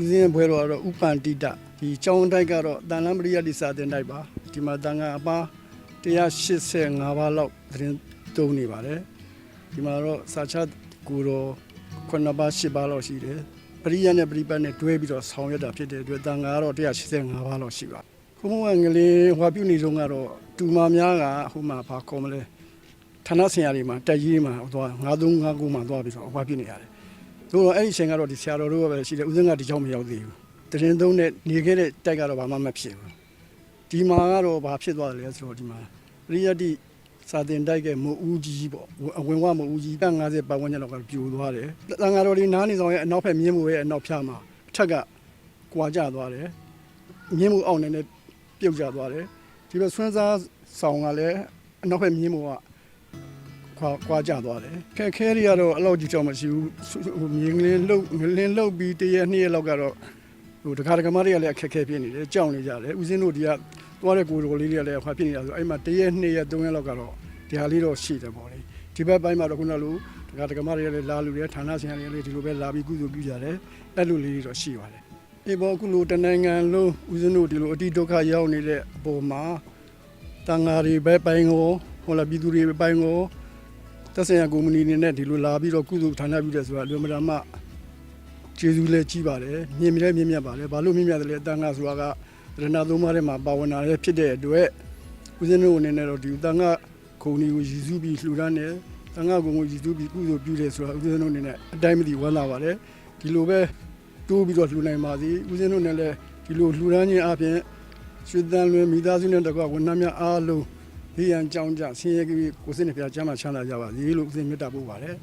ဦးဇင်းဘွဲတော်ကတော့ဥပန်တိတဒီကျောင်းတိုက်ကတော့တန်လန်းပရိယတ်တိစာတင်တိုက်ပါဒီမှာတန်ခါအပါ185ပါးလောက်သတင်းသုံးနေပါတယ်ဒီမှာတော့စာချကူတော်9ပါး10ပါးလောက်ရှိတယ်ပရိယတ်နဲ့ပရိပတ်နဲ့တွဲပြီးတော့ဆောင်ရွက်တာဖြစ်တဲ့အတွက်တန်ခါကတော့185ပါးလောက်ရှိပါခုမကငလေးဟွာပြုနေဆုံးကတော့တူမများကဟိုမှာဘာခေါ်မလဲဌာနဆိုင်ရာတွေမှာတက်ရေးမှာသွား9359မှာသွားပြီးတော့ဟွာပြုနေရတယ် သို့တော့အဲ့ဒီအချိန်ကတော့ဒီဆရာတော်တို့ကပဲရှိတယ်ဦးစင်းကဒီကြောင့်မရောက်သေးဘူးတရင်သုံးနဲ့နေခဲ့တဲ့တိုက်ကတော့ဘာမှမဖြစ်ဘူးဒီမှာကတော့ဘာဖြစ်သွားတယ်လဲဆိုတော့ဒီမှာပရိယတ်တိစာတင်တိုက်ကမူဦးကြီးပေါ့အဝင်ဝမူဦးကြီး150ပတ်ဝန်းကျင်လောက်ကပြိုသွားတယ်တန်ဃာတော်ဒီနားနေဆောင်ရဲ့အနောက်ဘက်မြင်းမှုရဲ့အနောက်ဖြားမှာအထက်ကကွာကျသွားတယ်မြင်းမှုအောက်နေနဲ့ပြုတ်ကျသွားတယ်ဒီဘက်ဆွမ်းစားဆောင်ကလည်းအနောက်ဘက်မြင်းမှုက ခွာခွာကြသွားတယ်ခက်ခဲတွေကတော့အဲ့လောက်ကြီးကြောင်မရှိဘူးဟိုမြင်းကလေးလှုပ်ငလင်းလှုပ်ပြီးတရက်နှစ်ရက်လောက်ကတော့ဟိုတခါတခါမတွေကလည်းအခက်ခဲဖြစ်နေတယ်ကြောက်နေကြတယ်ဦးစင်းတို့ဒီကသွားတဲ့ကိုယ်တော်လေးတွေကလည်းခွာဖြစ်နေတာဆိုအဲ့မှာတရက်နှစ်ရက်သုံးရက်လောက်ကတော့ဒီဟာလေးတော့ရှိတယ်ပေါ့လေဒီဘက်ပိုင်းမှာတော့ခုနလိုတခါတခါမတွေကလည်းလာလူတွေဌာနဆိုင်ရာတွေလည်းဒီလိုပဲလာပြီးကုသိုလ်ပြုကြတယ်အဲ့လိုလေးတွေတော့ရှိပါတယ်အေးဘောအခုလိုတနိုင်ငံလုံးဦးစင်းတို့ဒီလိုအတိဒုက္ခရောက်နေတဲ့အပေါ်မှာတန်ဃာတွေပဲပိုင်းကိုဟောလာပြည်သူတွေပဲပိုင်းကို သက်ဆိုင်ရာကုမ္ပဏီအနေနဲ့ဒီလိုလာပြီးတော့ကုသိုလ်ဌာနပြုတယ်ဆိုတာလူမဒါမှကျေးဇူးလည်းကြီးပါတယ်မြင်မြဲမြင်မြတ်ပါတယ်ဘာလို့မြင်မြတ်တယ်လဲအတန်ခါဆိုတာကရဏသုံးပါးထဲမှာပါဝင်လာတဲ့ဖြစ်တဲ့အတွက်ဦးဇင်းတို့အနေနဲ့တော့ဒီအတန်ခါခုံဒီကိုရည်စူးပြီးလှူဒန်းတယ်တန်ခါကုံကိုရည်စူးပြီးကုသိုလ်ပြုတယ်ဆိုတာဦးဇင်းတို့အနေနဲ့အတိုင်းမသိဝမ်းသာပါတယ်ဒီလိုပဲတိုးပြီးတော့လှူနိုင်ပါစေဦးဇင်းတို့နဲ့လည်းဒီလိုလှူဒန်းခြင်းအပြင်ရွှေတန်လွင်မိသားစုနဲ့တကွဝန်ထမ်းများအားလုံး ဒီရန်ကြောင်းကြဆင်းရဲကြီးကိုစိတ်နှပြချမ်းသာချမ်းသာကြပါစေလို့ဦးဇင်းမေတ္တာပို့ပါတယ်